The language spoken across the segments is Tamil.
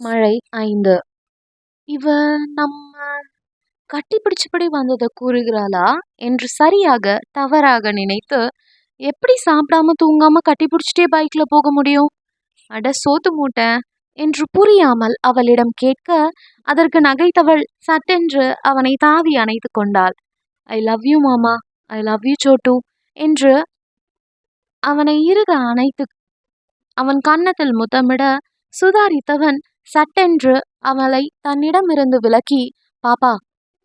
மழை ஐந்து. இவ நம்ம கட்டிப்பிடிச்சபடி வந்ததை கூறுகிறாளா என்று சரியாக தவறாக நினைத்து எப்படி சாப்பிடாம தூங்காம கட்டிப்பிடிச்சிட்டே பைக்ல போக முடியும்? அட சோத்து மூட்டை என்று புரியாமல் அவளிடம் கேட்க அதற்கு நகைத்தவள் சட்டென்று அவனை தாவி அணைத்து கொண்டாள். ஐ லவ் யூ மாமா ஐ லவ் யூ சோட்டு என்று அவனை இறுக அணைத்து அவன் கன்னத்தில் முத்தமிட சுதாரித்தவன் சட்டென்று அவளை தன்னிடமிருந்து விலக்கி பாப்பா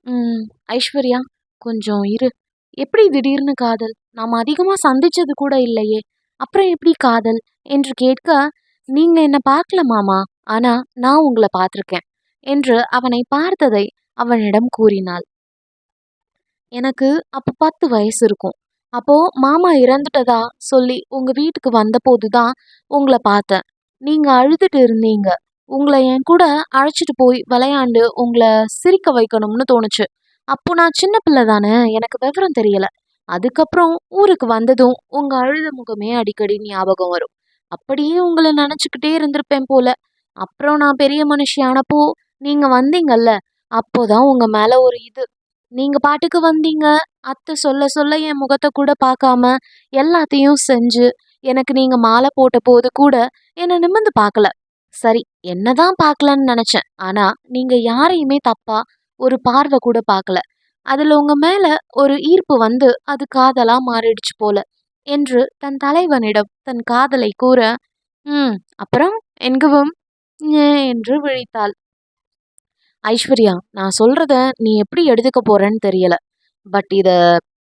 ம் ஐஸ்வர்யா கொஞ்சம் இரு. எப்படி திடீர்னு காதல்? நாம் அதிகமாக சந்திச்சது கூட இல்லையே. அப்புறம் எப்படி காதல்? என்று கேட்க நீங்க என்ன பார்க்கல மாமா? ஆனா நான் உங்களை பார்த்துருக்கேன் என்று அவனை பார்த்ததை அவனிடம் கூறினாள். எனக்கு அப்போ பத்து வயசு இருக்கும். அப்போ மாமா இறந்துட்டதா சொல்லி உங்க வீட்டுக்கு வந்தபோது தான் உங்களை பார்த்தேன். நீங்க அழுதுட்டு இருந்தீங்க. உங்களை என் கூட அழைச்சிட்டு போய் விளையாண்டு உங்களை சிரிக்க வைக்கணும்னு தோணுச்சு. அப்போ நான் சின்ன பிள்ளை தானே எனக்கு விவரம் தெரியல. அதுக்கப்புறம் ஊருக்கு வந்ததும் உங்க அழுத முகமே அடிக்கடி ஞாபகம் வரும். அப்படியே உங்களை நினச்சிக்கிட்டே இருந்திருப்பேன் போல. அப்புறம் நான் பெரிய மனுஷியானப்போ நீங்க வந்தீங்கல்ல அப்போதான் உங்க மேல ஒரு இது. நீங்க பாட்டுக்கு வந்தீங்க அத்தை சொல்ல சொல்ல என் முகத்தை கூட பார்க்காம எல்லாத்தையும் செஞ்சு எனக்கு நீங்க மாலை போட்ட போது கூட என்னை நிமிர்ந்து பார்க்கல. சரி என்னதான் பார்க்கலன்னு நினைச்சேன். ஆனா நீங்க யாரையுமே தப்பா ஒரு பார்வை கூட பார்க்கல. அதுல உங்க மேல ஒரு ஈர்ப்பு வந்து அது காதலா மாறிடுச்சு போல என்று தன் தலைவனிடம் தன் காதலை கூற ம் அப்புறம் என்கவும் என்று விழித்தாள். ஐஸ்வர்யா நான் சொல்றத நீ எப்படி எடுத்துக்க போறேன்னு தெரியல. பட் இத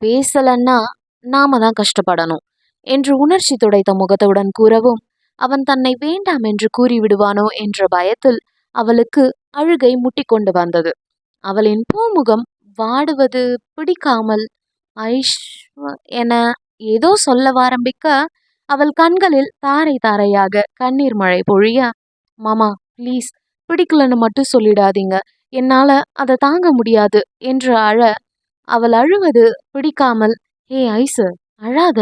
பேசலன்னா நாம தான் கஷ்டப்படணும். என்று உணர்ச்சி துடைத்த முகத்துடன் கூறவும் அவன் தன்னை வேண்டாம் என்று கூறிவிடுவானோ? என்ற பயத்தில் அவளுக்கு அழுகை முட்டிக்கொண்டு வந்தது. அவளின் பூமுகம் வாடுவது பிடிக்காமல் ஐஷ் என ஏதோ சொல்ல ஆரம்பிக்க அவள் கண்களில் தாரை தாரையாக கண்ணீர் மழை பொழிய மாமா ப்ளீஸ் பிடிக்கலன்னு மட்டும் சொல்லிடாதீங்க. என்னால அதை தாங்க முடியாது என்று அழ அவள் அழுவது பிடிக்காமல் ஏ ஐசு அழாத.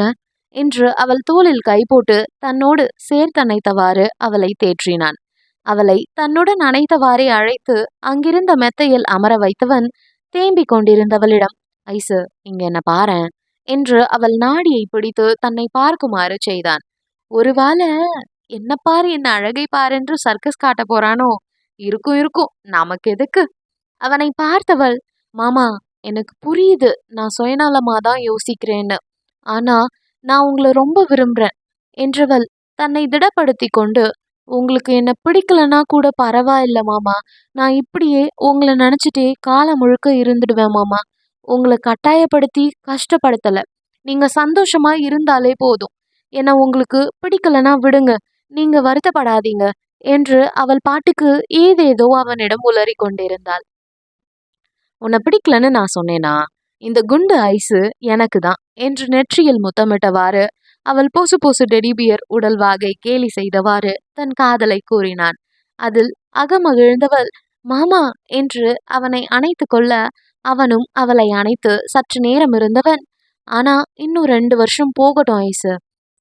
என்று அவள் தோளில் கை போட்டு தன்னோடு சேர்த்தணைத்தவாறு அவளை தேற்றினான். அவளை தன்னுடன் அணைத்தவாறே அழைத்து அங்கிருந்த மெத்தையில் அமர வைத்தவன் தேம்பிக் கொண்டிருந்தவளிடம் ஐசு இங்க என்ன பாரேன் என்று அவள் நாடியை பிடித்து தன்னை பார்க்குமாறு செய்தான். ஒருவேளை என்ன பாரு என்ன அழகை பாரென்று சர்க்கஸ் காட்ட போறானோ? இருக்கும் இருக்கும் நமக்கு எதுக்கு? அவனை பார்த்தவள் மாமா எனக்கு புரியுது நான் சுயநலமா தான் யோசிக்கிறேன்னு. ஆனா நான் உங்களை ரொம்ப விரும்புறேன். என்றவள் தன்னை திடப்படுத்தி கொண்டு உங்களுக்கு என்ன பிடிக்கலனா கூட பரவாயில்ல மாமா. நான் இப்படியே உங்களை நினச்சிட்டே காலம் முழுக்க இருந்துடுவேன் மாமா. உங்களை கட்டாயப்படுத்தி கஷ்டப்படுத்தலை. நீங்கள் சந்தோஷமாக இருந்தாலே போதும். ஏன்னா உங்களுக்கு பிடிக்கலனா விடுங்க. நீங்கள் வருத்தப்படாதீங்க. என்று அவள் பாட்டுக்கு ஏதேதோ அவனிடம் உளறி கொண்டிருந்தாள் உன்னை பிடிக்கலன்னு நான் சொன்னேனா? இந்த குண்டு ஐஸு எனக்கு தான் என்று நெற்றியில் முத்தமிட்டவாறு அவள் பொசு பொசு டெடிபியர் உடல் வாகை கேலி செய்தவாறு தன் காதலை கூறினான். அதில் அகமகிழ்ந்தவள் மாமா என்று அவனை அணைத்து கொள்ள அவனும் அவளை அணைத்து சற்று நேரம் இருந்தவன் ஆனா இன்னும் ரெண்டு வருஷம் போகட்டும் ஐசு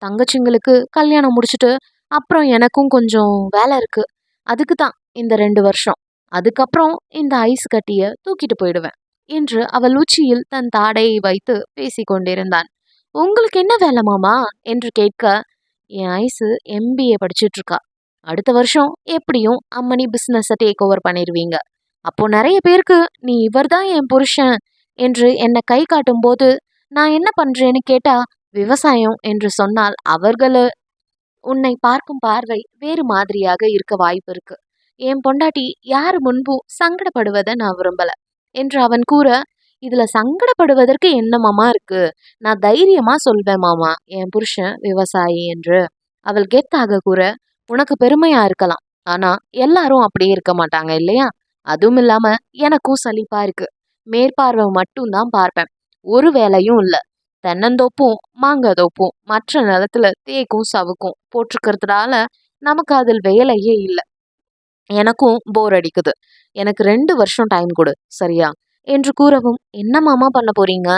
தங்கச்சிங்களுக்கு கல்யாணம் முடிச்சுட்டு அப்புறம் எனக்கும் கொஞ்சம் வேலை இருக்கு. அதுக்கு தான் இந்த ரெண்டு வருஷம். அதுக்கப்புறம் இந்த ஐஸ் கட்டிய தூக்கிட்டு போயிடுவேன். என்று அவள் உச்சியில் தன் தாடையை வைத்து பேசிக்கொண்டிருந்தான். உங்களுக்கு என்ன வேலை மாமா? என்று கேட்க என் ஐஸு எம்பிஏ படிச்சுட்டு இருக்கா அடுத்த வருஷம் எப்படியும் அம்மனி பிஸ்னஸை டேக் ஓவர் பண்ணிடுவீங்க அப்போ நிறைய பேருக்கு நீ இவர்தான் என் புருஷன் என்று என்னை கை காட்டும் போது நான் என்ன பண்றேன்னு கேட்டா விவசாயம் என்று சொன்னால் அவர்களு உன்னை பார்க்கும் பார்வை வேறு மாதிரியாக இருக்க வாய்ப்பு இருக்கு. என் பொண்டாட்டி யார் முன்பும் சங்கடப்படுவதை நான் விரும்பல. என்று அவன் கூற இதுல சங்கடப்படுவதற்கு என்ன மாமா இருக்கு? நான் தைரியமா சொல்வேன் மாமா என் புருஷன் விவசாயி என்று அவள் கெத்தாக கூற உனக்கு பெருமையா இருக்கலாம். ஆனா எல்லாரும் அப்படியே இருக்க மாட்டாங்க இல்லையா? அதுவும் இல்லாம எனக்கும் சலிப்பா இருக்கு. மேற்பார்வை மட்டும்தான் பார்ப்பேன். ஒரு வேலையும் இல்ல. தென்னந்தோப்பும் மாங்காய் மற்ற நிலத்துல தேக்கும் சவுக்கும் போட்டிருக்கிறதுனால நமக்கு அதில் வேலையே இல்லை. எனக்கும் போர் அடிக்குது. எனக்கு ரெண்டு வருஷம் டைம் கொடு சரியா? என்று கூறவும் என்ன மாமா பண்ண போறீங்க?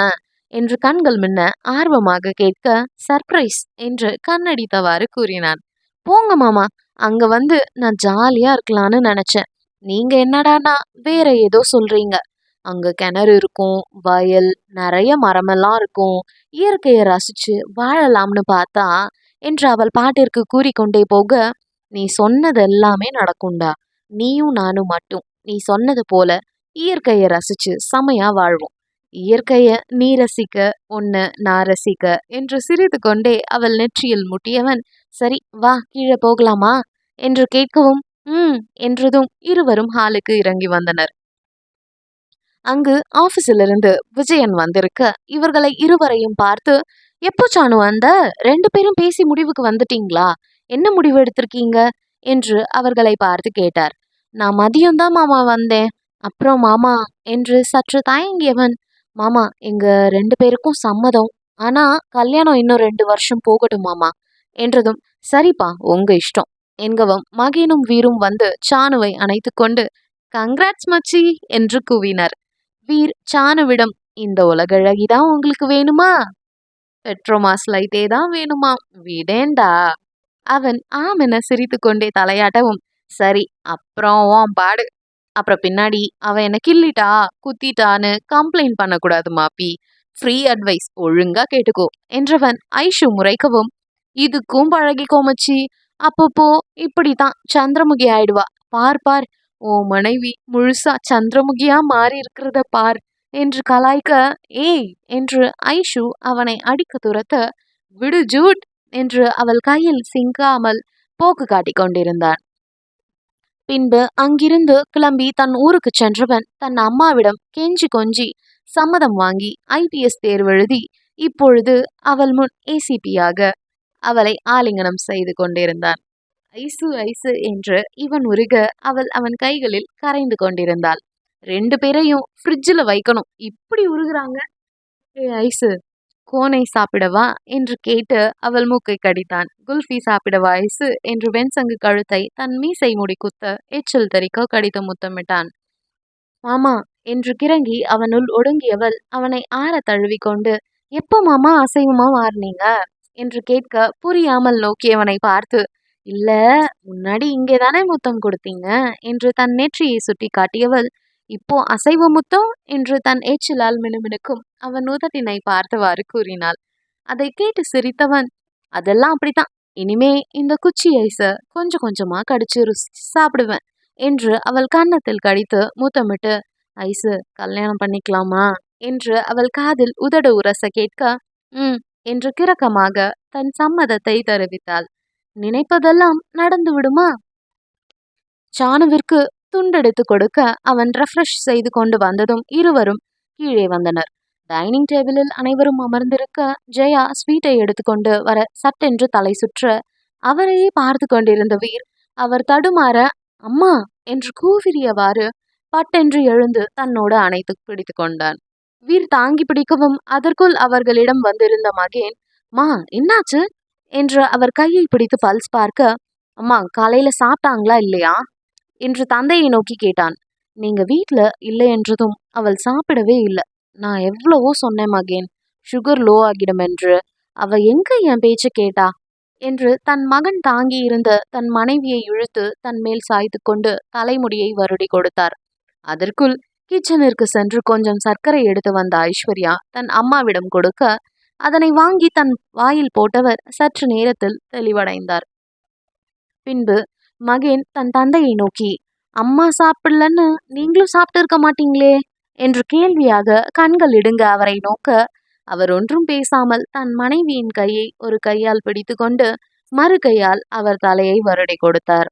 என்று கண்கள் மின்ன ஆர்வமாக கேட்க சர்ப்ரைஸ் என்று கண்ணடித்தவாறு கூறினான். போங்க மாமா அங்க வந்து நான் ஜாலியா இருக்கலாம்னு நினைச்சேன். நீங்க என்னடானா வேற ஏதோ சொல்றீங்க. அங்க கிணறு இருக்கும் வயல் நிறைய மரமெல்லாம் இருக்கும். இயற்கையை ரசிச்சு வாழலாம்னு பார்த்தா என்று அவள் பாட்டிற்கு கூறிக்கொண்டே போக நீ சொன்னது எல்லாமே நடக்கும்டா. நீயும் நானும் மட்டும். நீ சொன்னது போல இயற்கையை ரசிச்சு செமையா வாழ்வோம். இயற்கைய நீ ரசிக்க உன்னை நான் ரசிக்க என்று சிரித்து கொண்டே அவள் நெற்றியில் முட்டியவன் சரி வா கீழே போகலாமா? என்று கேட்கவும் ம் என்றதும் இருவரும் ஹாலுக்கு இறங்கி வந்தனர். அங்கு ஆபீஸிலிருந்து விஜயன் வந்திருக்க இவர்களை இருவரையும் பார்த்து எப்போ சானு வந்த? ரெண்டு பேரும் பேசி முடிவுக்கு வந்துட்டீங்களா? என்ன முடிவு எடுத்திருக்கீங்க? என்று அவர்களை பார்த்து கேட்டார். நான் மதியம்தான் மாமா வந்தேன். அப்புறம் மாமா என்று சற்று தயங்கியவன் மாமா எங்க ரெண்டு பேருக்கும் சம்மதம். ஆனா கல்யாணம் இன்னும் ரெண்டு வருஷம் போகட்டும் மாமா என்றதும் சரிப்பா உங்க இஷ்டம் என்கவும் மகனும் வீரும் வந்து சானுவை அணைத்து கொண்டு கங்க்ராட்ஸ் மச்சி என்று கூவினர். வீர் சானுவிடம் இந்த உலகழகிதான் உங்களுக்கு வேணுமா? பெட்ரோமாஸ் லைட்டே தான் வேணுமா? விடேண்டா. அவன் ஆமென சிரித்து கொண்டே தலையாட்டவும் சரி அப்புறம் பாடு. அப்புறம் பின்னாடி அவன் என்ன கிள்ளிட்டா குத்திட்டான்னு கம்ப்ளைண்ட் பண்ணக்கூடாது மாப்பி. ஃப்ரீ அட்வைஸ் ஒழுங்கா கேட்டுக்கோ என்றவன் ஐஷு முறைக்கவும் இதுக்கும் பழகி கோமச்சி அப்பப்போ இப்படித்தான் சந்திரமுகி ஆயிடுவா. பார் பார் ஓ மனைவி முழுசா சந்திரமுகியா மாறி இருக்கிறத பார் என்று கலாய்க்க ஏய் என்று ஐஷு அவனை அடிக்க துரத்த விடு ஜூட். என்று அவள் கையில் சிங்காமல் போக்கு காட்டிக் கொண்டிருந்தான். பின்பு அங்கிருந்து கிளம்பி தன் ஊருக்கு சென்றவன் தன் அம்மாவிடம் கெஞ்சி கொஞ்சி சம்மதம் வாங்கி ஐபிஎஸ் தேர்வெழுதி இப்பொழுது அவள் முன் ஏசிபியாக அவளை ஆலிங்கனம் செய்து கொண்டிருந்தான். ஐசு ஐசு என்று இவன் உருக அவள் அவன் கைகளில் கரைந்து கொண்டிருந்தாள். ரெண்டு பேரையும் ஃப்ரிட்ஜில் வைக்கணும். இப்படி உருகுறாங்க. ஏ ஐசு கோனை சாப்பிடவா? என்று கேட்டு அவள் மூக்கை கடித்தான். குல்ஃபி சாப்பிடவா ஐசு? என்று வெண்சங்கு கழுத்தை தன் மீசை முடி குத்த எச்சில் தெறிக்க கடித்து முத்தமிட்டான். மாமா என்று கிறங்கி அவனுள் ஒடுங்கியவள் அவனை ஆற தழுவி கொண்டு எப்போ மாமா அசைவமா மாறினீங்க? என்று கேட்க புரியாமல் நோக்கியவனை பார்த்து இல்ல முன்னாடி இங்கே தானே முத்தம் கொடுத்தீங்க? என்று தன் நெற்றியை சுட்டி காட்டியவள் இப்போ அசைவமுத்தோ என்று தன் ஏச்சிலால் மினுமினுக்கும் அவன் உதட்டினை பார்த்தவாறு கூறினாள். அதை கேட்டு சிரித்தவன் அதெல்லாம் அப்படித்தான். இனிமே இந்த குச்சி ஐஸ கொஞ்சம் கொஞ்சமா கடிச்சு ருசிச்சு சாப்பிடுவேன் என்று அவள் கன்னத்தில் கடித்து முத்தமிட்டு ஐசு கல்யாணம் பண்ணிக்கலாமா? என்று அவள் காதில் உதடு உரச கேட்க ம் என்று கிறக்கமாக தன் சம்மதத்தை தெரிவித்தாள். நினைப்பதெல்லாம் நடந்து விடுமா சானுவிற்கு துண்டெடுத்து கொடுக்க அவன் ரெஃப்ரெஷ் செய்து கொண்டு வந்ததும் இருவரும் கீழே வந்தனர். டைனிங் டேபிளில் அனைவரும் அமர்ந்திருக்க ஜெயா ஸ்வீட்டை எடுத்துக்கொண்டு வர சட்டென்று தலை சுற்ற அவரையே பார்த்து கொண்டிருந்த வீர் அவர் தடுமாற அம்மா என்று கூவிரியவாறு பட்டென்று எழுந்து தன்னோடு அணைத்து பிடித்து கொண்டான். வீர் தாங்கி பிடிக்கவும் அதற்குள் அவர்களிடம் வந்திருந்த மகேன் மா என்னாச்சு? என்று அவர் கையை பிடித்து பல்ஸ் பார்க்க அம்மா காலையில சாப்பிட்டாங்களா இல்லையா? என்று தந்தையை நோக்கி கேட்டான். நீங்க வீட்ல இல்லை என்றதும் அவள் சாப்பிடவே இல்லை. நான் எவ்வளவோ சொன்னேன் மகேன். சுகர் லோ ஆகிடும் என்று. அவ எங்க என் பேச்ச கேட்டா? என்று தன் மகன் தாங்கி இருந்த தன் மனைவியை இழுத்து தன் மேல் சாய்த்து கொண்டு தலைமுடியை வருடி கொடுத்தார். அதற்குள் கிச்சனிற்கு சென்று கொஞ்சம் சர்க்கரை எடுத்து வந்த ஐஸ்வர்யா தன் அம்மாவிடம் கொடுக்க அதனை வாங்கி தன் வாயில் போட்டவர் சற்று நேரத்தில் தெளிவடைந்தார். பின்பு மகேன் தன் தந்தையை நோக்கி அம்மா சாப்பிடலன்னு நீங்களும் சாப்பிட்டு இருக்க மாட்டீங்களே? என்று கேள்வியாக கண்கள் இடுங்க அவரை நோக்க. அவர் ஒன்றும் பேசாமல் தன் மனைவியின் கையை ஒரு கையால் பிடித்துக்கொண்டு மறு கையால் அவர் தலையை வருடை கொடுத்தார்.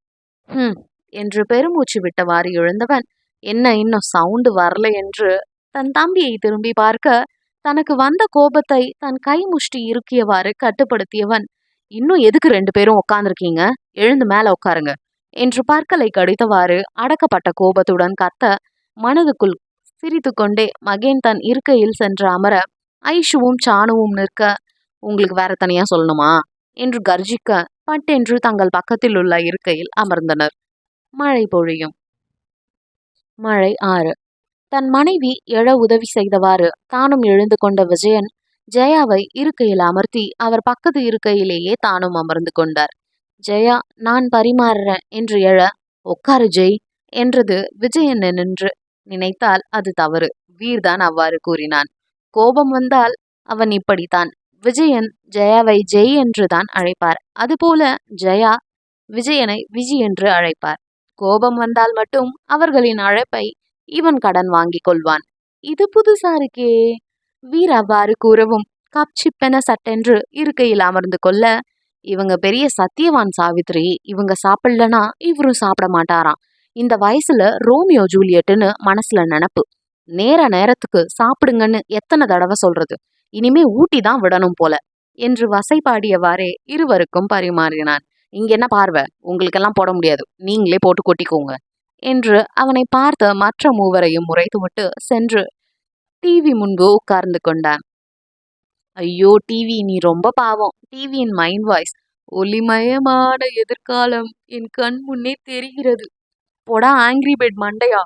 ஹம் என்று பெருமூச்சு விட்டவாறு எழுந்தவன் என்ன இன்னும் சவுண்டு வரல? என்று தன் தம்பியை திரும்பி பார்க்க தனக்கு வந்த கோபத்தை தன் கை முஷ்டி இருக்கியவாறு கட்டுப்படுத்தியவன் இன்னும் எதுக்கு ரெண்டு பேரும் உட்காந்துருக்கீங்க எழுந்து மேல உட்காருங்க என்று பற்களை கடித்தவாறு அடக்கப்பட்ட கோபத்துடன் கத்த மனதுக்குள் சிரித்து கொண்டே மகேன் தன் இருக்கையில் சென்று அமர ஐஷுவும் சானுவும் நிற்க உங்களுக்கு வேற தனியா சொல்லணுமா? என்று கர்ஜிக்க பட்டென்று தங்கள் பக்கத்தில் உள்ள இருக்கையில் அமர்ந்தனர். மழை பொழியும். மழை ஆறு. தன் மனைவி எழ உதவி செய்தவாறு தானும் எழுந்து கொண்ட விஜயன் ஜெயாவை இருக்கையில் அமர்த்தி அவர் பக்கத்து இருக்கையிலேயே தானும் அமர்ந்து கொண்டார். ஜெயா நான் பரிமாறுறேன் என்று எழ உட்காரு ஜெய் என்றது விஜயன் நின்று நினைத்தால் அது தவறு. வீர்தான் அவ்வாறு கூறினான். கோபம் வந்தால் அவன் இப்படித்தான். விஜயன் ஜெயாவை ஜெய் என்று தான் அழைப்பார். அதுபோல ஜெயா விஜயனை விஜி என்று அழைப்பார். கோபம் வந்தால் மட்டும் அவர்களின் அழைப்பை இவன் கடன் வாங்கிக் கொள்வான். இது புதுசா இருக்கே வீர அவ்வாறு கூறவும் கப் சிப்பென சட்டென்று இருக்கையில் அமர்ந்து கொள்ள இவங்க பெரிய சத்தியவான் சாவித்ரி இவங்க சாப்பிடலனா இவரும் சாப்பிட மாட்டாராம். இந்த வயசுல ரோமியோ ஜூலியட்டுன்னு மனசுல நினப்பு. நேர நேரத்துக்கு சாப்பிடுங்கன்னு எத்தனை தடவை சொல்றது? இனிமே ஊட்டி தான் விடணும் போல. என்று வசைபாடியவாறே இருவருக்கும் பரிமாறினான். இங்க என்ன பார்வை? உங்களுக்கெல்லாம் போட முடியாது. நீங்களே போட்டு கொட்டிக்கோங்க. என்று அவனை பார்த்த மற்ற மூவரையும் முறைத்துவிட்டு சென்று டிவி முன்பு உட்கார்ந்து கொண்டான். ஐயோ டிவி நீ ரொம்ப பாவம். டிவியின் மைண்ட் வாய்ஸ். ஒளிமயமான எதிர்காலம் என் கண் முன்னே தெரிகிறது. போடா ஆங்கிரி பெட் மண்டையா.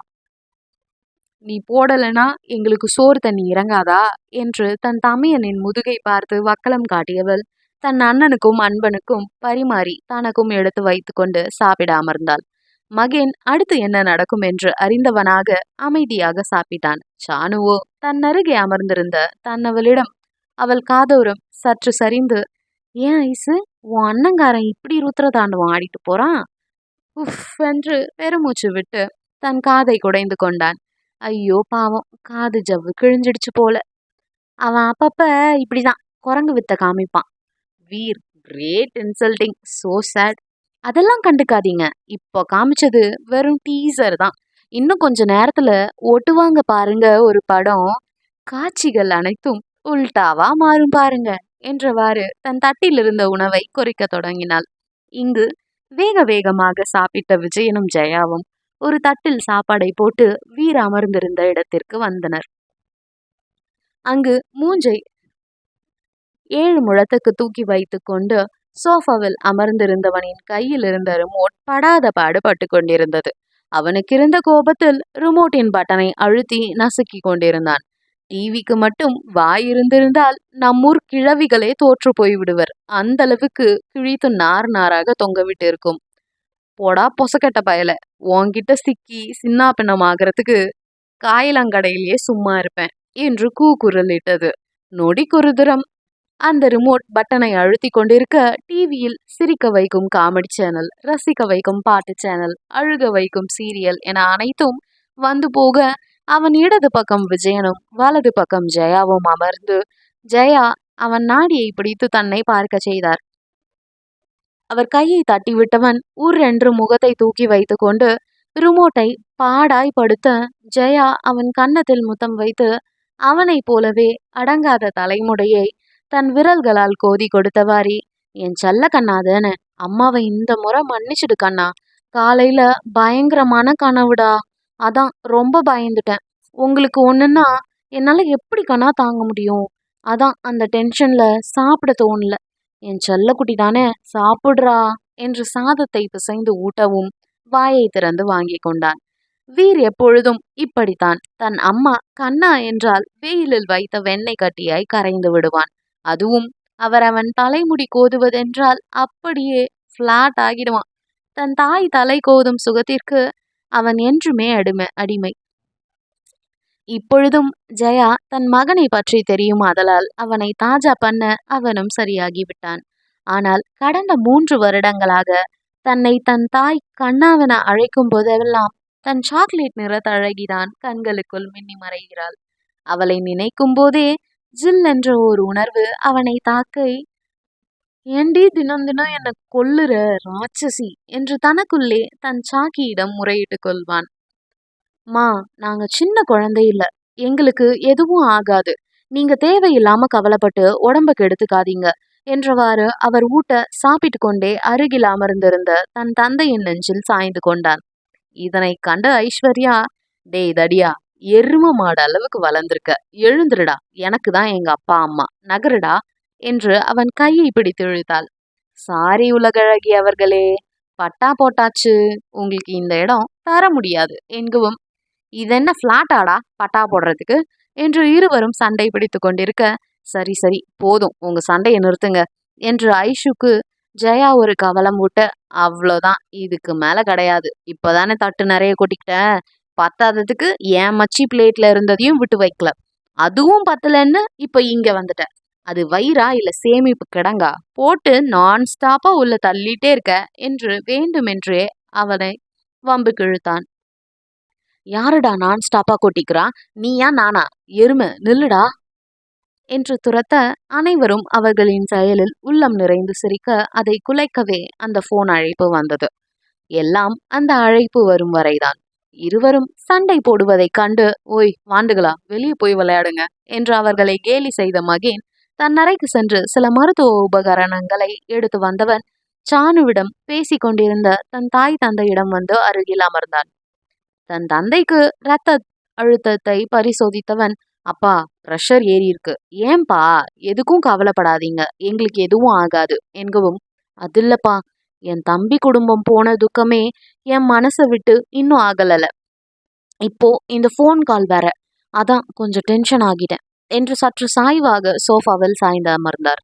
நீ போடலனா எங்களுக்கு சோறு தண்ணி இறங்காதா? என்று தன் தமையனின் முதுகை பார்த்து வக்கலம் காட்டியவள் தன் அண்ணனுக்கும் அன்பனுக்கும் பரிமாறி தனக்கும் எடுத்து வைத்துக்கொண்டு சாப்பிட அமர்ந்தாள் மகன் அடுத்து என்ன நடக்கும் என்று அறிந்தவனாக அமைதியாக சாப்பிட்டான். சானுவோ தன் அருகே அமர்ந்திருந்த தன்னவளிடம் அவள் காதோரம் சற்று சரிந்து ஏன் ஐசு உன் அண்ணங்காரன் இப்படி ருத்ரதாண்டவம் ஆடிட்டு போறான்? உஃப் என்று பெருமூச்சு விட்டு தன் காதை குடைந்து கொண்டான். ஐயோ பாவம் காது ஜவ்வு கிழிஞ்சிடுச்சு போல. அவன் அப்பப்ப இப்படிதான் குரங்கு வித்த காமிப்பான். Very great insulting so sad அதெல்லாம் கண்டுக்காதீங்க. இப்போ காமிச்சது வெறும் டீசர் தான். இன்னும் கொஞ்ச நேரத்துல ஒட்டுவாங்க பாருங்க ஒரு படம். காட்சிகள் அனைத்தும் உல்டாவா மாறும் பாருங்க என்றவாறு தன் தட்டில் இருந்த உணவை குறைக்க தொடங்கினாள். இங்கு வேக வேகமாக சாப்பிட்ட விஜயனும் ஜெயாவும் ஒரு தட்டில் சாப்பாடை போட்டு வீர அமர்ந்திருந்த இடத்திற்கு வந்தனர். அங்கு மூஞ்சை ஏழு முழத்துக்கு தூக்கி வைத்து கொண்டு சோஃபாவில் அமர்ந்திருந்தவனின் கையில் இருந்த ரிமோட் படாத பாடுபட்டு கொண்டிருந்தது. அவனுக்கு இருந்த கோபத்தில் ரிமோட்டின் பட்டனை அழுத்தி நசுக்கி கொண்டிருந்தான். டிவிக்கு மட்டும் வாய் இருந்திருந்தால் நம்மூர் கிழவிகளே தோற்று போய்விடுவர். அந்த அளவுக்கு கிழித்து நார் நாராக தொங்கவிட்டு இருக்கும். போடா பொசக்கட்ட பயல. உன்கிட்ட சிக்கி சின்னா பின்னமாகறதுக்கு காயலங்கடையிலேயே சும்மா இருப்பேன் என்று கூக்குரலிட்டது நொடி குருதிரம் அந்த ரிமோட் பட்டனை அழுத்தி கொண்டிருக்க டிவியில் சிரிக்க வைக்கும் காமெடி சேனல் ரசிக்க வைக்கும் பாட்டு சேனல் அழுக வைக்கும் சீரியல் என அனைத்தும் வந்து போக அவன் இடது பக்கம் விஜயனும் வலது பக்கம் ஜெயாவும் அமர்ந்து ஜெயா அவன் நாடியை பிடித்து தன்னை பார்க்க செய்தார். அவர் கையை தட்டிவிட்டவன் உர் என்று முகத்தை தூக்கி வைத்துக்கொண்டு ரிமோட்டை பாடாய் படுத்த ஜெயா அவன் கன்னத்தில் முத்தம் வைத்து அவனைப் போலவே அடங்காத தலைமுடையை தன் விரல்களால் கோதி கொடுத்தவாரி என் செல்ல கண்ணாதேன்னு அம்மாவை இந்த முறை மன்னிச்சிடு கண்ணா. காலையில பயங்கரமான கனவுடா. அதான் ரொம்ப பயந்துட்டேன். உங்களுக்கு ஒண்ணுன்னா என்னால எப்படி கண்ணா தாங்க முடியும்? அதான் அந்த டென்ஷன்ல சாப்பிட தோணல. என் செல்லக்குட்டி தானே சாப்பிடுறா என்று சாதத்தை பிசைந்து ஊட்டவும் வாயை திறந்து வாங்கி கொண்டான். வீர் எப்பொழுதும் இப்படித்தான். தன் அம்மா கண்ணா என்றால் வெயிலில் வைத்த வெண்ணெய் கட்டியாய் கரைந்து விடுவான். அதுவும் அவர் அவன் தலைமுடி கோதுவதென்றால் அப்படியே ஃப்ளாட் ஆகிடுவான். தன் தாய் தலை கோதும் சுகத்திற்கு அவன் என்றுமே அடிமை அடிமை. இப்பொழுதும் ஜெயா தன் மகனை பற்றி தெரியும் அதலால் அவனை தாஜா பண்ண அவனும் சரியாகி விட்டான். ஆனால் கடந்த மூன்று வருடங்களாக தன்னை தன் தாய் கண்ணாவென அழைக்கும் போதெல்லாம் தன் சாக்லேட் நிற தழகிதான் கண்களுக்குள் மின்னி மறைகிறாள் அவளை நினைக்கும் போதே ஜில் என்ற ஒரு உணர்வு அவனை தாக்கை ஏண்டி தினம் தினம் என்னை கொல்லுற ராட்சசி என்று தனக்குள்ளே தன் சாக்கியிடம் முறையிட்டு கொள்வான். மா நாங்க சின்ன குழந்தை இல்ல. எங்களுக்கு எதுவும் ஆகாது. நீங்க தேவையில்லாம கவலைப்பட்டு உடம்ப கெடுத்துக்காதீங்க என்றவாறு அவர் ஊட்ட சாப்பிட்டு கொண்டே அருகில் அமர்ந்திருந்த தன் தந்தையின் நெஞ்சில் சாய்ந்து கொண்டான். இதனை கண்ட ஐஸ்வர்யா டேய் தடியா எரும மாடு அளவுக்கு வளர்ந்திருக்க. எழுந்துருடா எனக்கு தான் எங்க அப்பா அம்மா. நகருடா என்று அவன் கையை பிடித்து இழுத்தாள். சாரி உலகழகி அவர்களே பட்டா போட்டாச்சு. உங்களுக்கு இந்த இடம் தர முடியாது என்கவும் இதென்ன ஃப்ளாட்டாடா பட்டா போடுறதுக்கு? என்று இருவரும் சண்டை பிடித்து கொண்டிருக்க சரி சரி போதும் உங்க சண்டையை நிறுத்துங்க என்று ஐஷுக்கு ஜெயா ஒரு கவலம் விட்ட அவ்வளோதான் இதுக்கு மேல கிடையாது. இப்போதானே தட்டு நிறைய கொட்டிக்கிட்டேன். பத்தாததுக்கு என் மச்சி பிளேட்ல இருந்ததையும் விட்டு வைக்கல. அதுவும் பத்தலன்னு இப்ப இங்க வந்துட்ட. அது வயிறா இல்ல சேமிப்பு கிடங்கா? போட்டு நான் ஸ்டாப்பா உள்ள தள்ளிட்டே இருக்க என்று வேண்டுமென்றே அவனை வம்புக்கு இழுத்தான் யாருடா நான் ஸ்டாப்பா கொட்டிக்கிறா? நீயா நானா? எருமை நில்லுடா? என்று துரத்த அனைவரும் அவர்களின் செயலில் உள்ளம் நிறைந்து சிரிக்க அதை குலைக்கவே அந்த போன் அழைப்பு வந்தது. எல்லாம் அந்த அழைப்பு வரும் வரைதான். இருவரும் சண்டை போடுவதைக் கண்டு ஓய் வாண்டுகளா வெளியே போய் விளையாடுங்க என்று அவர்களை கேலி செய்த மகேன் தன் அறைக்கு சென்று சில மருத்துவ உபகரணங்களை எடுத்து வந்தவன் சானுவிடம் பேசிக் கொண்டிருந்த தன் தாய் தந்தையிடம் வந்து அருகில் அமர்ந்தான். தன் தந்தைக்கு இரத்த அழுத்தத்தை பரிசோதித்தவன் அப்பா ப்ரெஷர் ஏறி இருக்கு. ஏன்பா எதுக்கும் கவலைப்படாதீங்க. எங்களுக்கு எதுவும் ஆகாது என்கவும் அது இல்லப்பா என் தம்பி குடும்பம் போன துக்கமே என் மனசை விட்டு இன்னும் ஆகலல இப்போ இந்த ஃபோன் கால் வேற. அதான் கொஞ்சம் டென்ஷன் ஆகிட்டேன். என்று சற்று சாய்வாக சோஃபாவில் சாய்ந்து அமர்ந்தார்.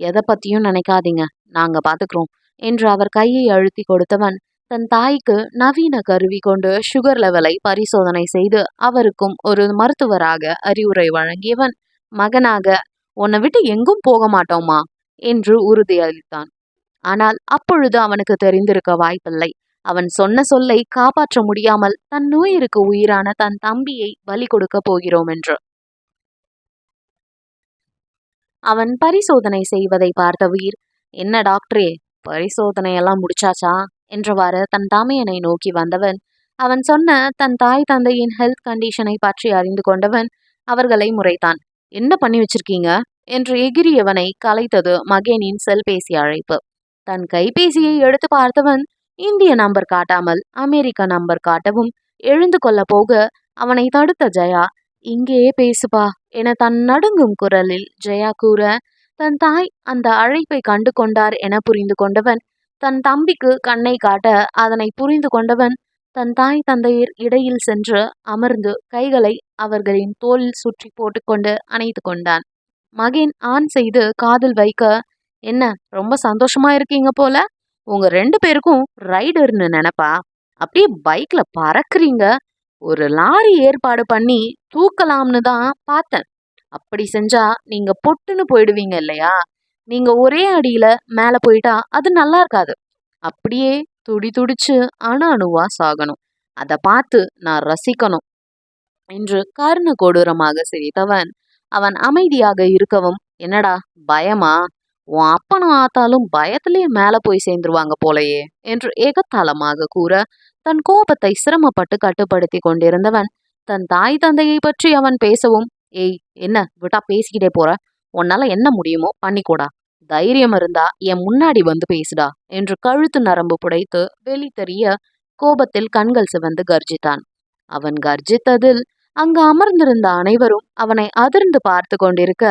எதை பத்தியும் நினைக்காதீங்க. நாங்க பாத்துக்கிறோம். என்று அவர் கையை அழுத்தி கொடுத்தவன் தன் தாய்க்கு நவீன கருவி கொண்டு சுகர் லெவலை பரிசோதனை செய்து அவருக்கும் ஒரு மருத்துவராக அறிவுரை வழங்கியவன் மகனாக உன்னை விட்டு எங்கும் போக மாட்டோமா என்று உறுதியளித்தான். ஆனால் அப்பொழுது அவனுக்கு தெரிந்திருக்க வாய்ப்பில்லை. அவன் சொன்ன சொல்லை காப்பாற்ற முடியாமல் தன் நோயிருக்கு உயிரான தன் தம்பியை பலி கொடுக்க போகிறோம் என்று. அவன் பரிசோதனை செய்வதை பார்த்த உயிர் என்ன டாக்டரே பரிசோதனை எல்லாம் முடிச்சாச்சா? என்றவாறு தன் தமையனை நோக்கி வந்தவன் அவன் சொன்ன தன் தாய் தந்தையின் ஹெல்த் கண்டிஷனை பற்றி அறிந்து கொண்டவன் அவர்களை முறைத்தான். என்ன பண்ணி வச்சிருக்கீங்க? என்று எகிரியவனை கலைத்தது மகேனின் செல்பேசி அழைப்பு. தன் கைபேசியை எடுத்து பார்த்தவன் இந்திய நம்பர் காட்டாமல் அமெரிக்க நம்பர் காட்டவும் எழுந்து கொள்ள போக அவனை தடுத்த ஜெயா இங்கேயே பேசுபா என தன் நடுங்கும் குரலில் ஜெயா கூற தன் தாய் அந்த அழைப்பை கண்டு கொண்டார் என புரிந்து கொண்டவன் தன் தம்பிக்கு கண்ணை காட்ட அதனை புரிந்து கொண்டவன் தன் தாய் தந்தையர் இடையில் சென்று அமர்ந்து கைகளை அவர்களின் தோளில் சுற்றி போட்டுக்கொண்டு அணைத்து கொண்டான். மகன் ஆண் செய்து காதில் வைக்க என்ன ரொம்ப சந்தோஷமா இருக்கீங்க போல? உங்க ரெண்டு பேருக்கும் ரைடர்னு நினைப்பா? அப்படியே பைக்ல பறக்குறீங்க. ஒரு லாரி ஏற்பாடு பண்ணி தூக்கலாம்னு தான் பார்த்தேன். அப்படி செஞ்சா நீங்க பொட்டுன்னு போயிடுவீங்க இல்லையா? நீங்க ஒரே அடியில மேல போயிட்டா அது நல்லா இருக்காது. அப்படியே துடி துடிச்சு அணு அணுவா சாகணும். அதை பார்த்து நான் ரசிக்கணும் என்று கருண கொடூரமாக சிரித்தவன். அவன் அமைதியாக இருக்கவும் என்னடா பயமா? உன் அப்பனும் ஆத்தாலும் பயத்திலேயே மேலே போய் சேர்ந்துருவாங்க போலயே என்று ஏகத்தாளமாக கூற தன் கோபத்தை சிரமப்பட்டு கட்டுப்படுத்தி கொண்டிருந்தவன். தன் தாய் தந்தையை பற்றி அவன் பேசவும் ஏய் என்ன விட்டா பேசிக்கிட்டே போற? உன்னால என்ன முடியுமோ பண்ணிக்கூடா. தைரியம் இருந்தா என் முன்னாடி வந்து பேசுடா என்று கழுத்து நரம்பு புடைத்து வெளி தெரிய கோபத்தில் கண்கள் சிவந்து கர்ஜித்தான். அவன் கர்ஜித்ததில் அங்கு அமர்ந்திருந்த அனைவரும் அவனை அதிர்ந்து பார்த்து கொண்டிருக்க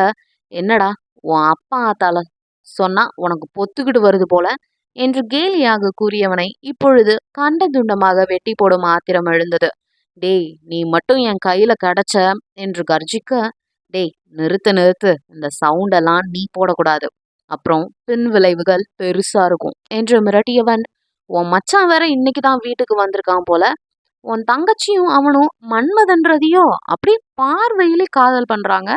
என்னடா உன் அப்பா ஆத்தால சொன்னா உனக்கு பொத்துக்கிட்டு வருது போல என்று கேலியாக கூறியவனை இப்பொழுது கண்ட துண்டமாக வெட்டி போடும் ஆத்திரம் எழுந்தது. டேய் நீ மட்டும் என் கையில கிடைச்ச என்று கர்ஜிக்க டேய் நிறுத்து நிறுத்து இந்த சவுண்டெல்லாம் நீ போடக்கூடாது. அப்புறம் பின் விளைவுகள் பெருசா இருக்கும் என்று மிரட்டியவன் உன் மச்சான் வேற இன்னைக்கு தான் வீட்டுக்கு வந்திருக்கான் போல. உன் தங்கச்சியும் அவனும் மன்மதன்றதையோ அப்படி பார்வையிலே காதல் பண்றாங்க.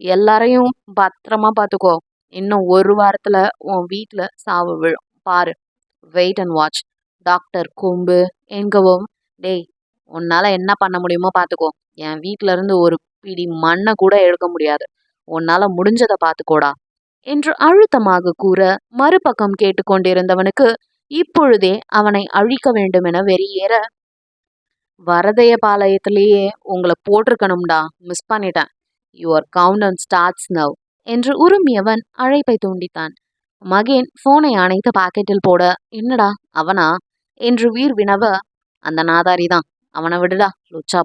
எல்லாரையும் பத்திரமா பார்த்துக்கோ இன்னும் ஒரு வாரத்தில் உன் வீட்டில் சாவு விழும். பாரு வெயிட் அண்ட் வாட்ச் டாக்டர் கொம்பு எங்கவும் டேய் உன்னால் என்ன பண்ண முடியுமோ பார்த்துக்கோ என் வீட்ல இருந்து ஒரு பிடி மண்ணை கூட எடுக்க முடியாது. உன்னால் முடிஞ்சதை பார்த்துக்கோடா என்று அழுத்தமாக கூற மறுபக்கம் கேட்டுக்கொண்டிருந்தவனுக்கு இப்பொழுதே அவனை அழிக்க வேண்டும் என வெறியேற வரதயபாளையத்திலேயே உங்களை போட்டிருக்கணும்டா மிஸ் பண்ணிட்டேன். யுவர் கவுண்ட் ஸ்டார்ட்ஸ் நவ் என்று உருமியவன் அழைப்பை தூண்டித்தான். மகேன் போனை அணைத்து பாக்கெட்டில் போட என்னடா அவனா? என்று வீர் வினவ அந்த நாதாரி தான் அவனை விடுடா லுச்சா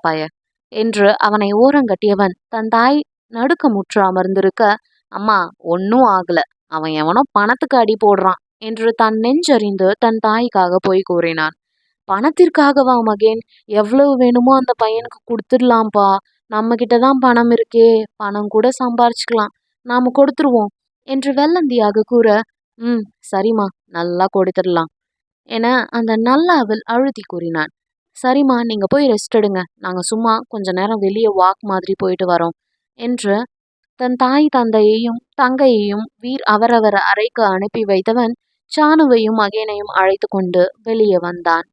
என்று அவனை ஓரங்கட்டியவன் தன் தாய் நடுக்கமுற்று அமர்ந்திருக்க அம்மா ஒன்னும் ஆகல அவன் எவனோ பணத்துக்கு அடி போடுறான் என்று தன் நெஞ்சறிந்து தன் தாய்க்காக போய் கூறினான். பணத்திற்காகவா மகேன் எவ்வளவு வேணுமோ அந்த பையனுக்கு கொடுத்துடலாம்ப்பா நம்ம கிட்ட தான் பணம் இருக்கே பணம் கூட சம்பாரிச்சுக்கலாம் நாம கொடுத்துருவோம் என்று வெள்ளந்தியாக கூற ம் சரிம்மா நல்லா கொடுத்துடலாம் என அந்த நல்லாவில் அழுத்தி கூறினான் சரிம்மா நீங்கள் போய் ரெஸ்ட் எடுங்க. நாங்கள் சும்மா கொஞ்ச நேரம் வெளியே வாக் மாதிரி போயிட்டு வரோம் என்று தன் தாய் தந்தையையும் தங்கையையும் வீர் அவரவர் அறைக்கு அனுப்பி வைத்தவன் சானுவையும் மகேனையும் அழைத்து கொண்டு வெளியே வந்தான்.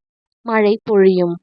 மழை பொழியும்.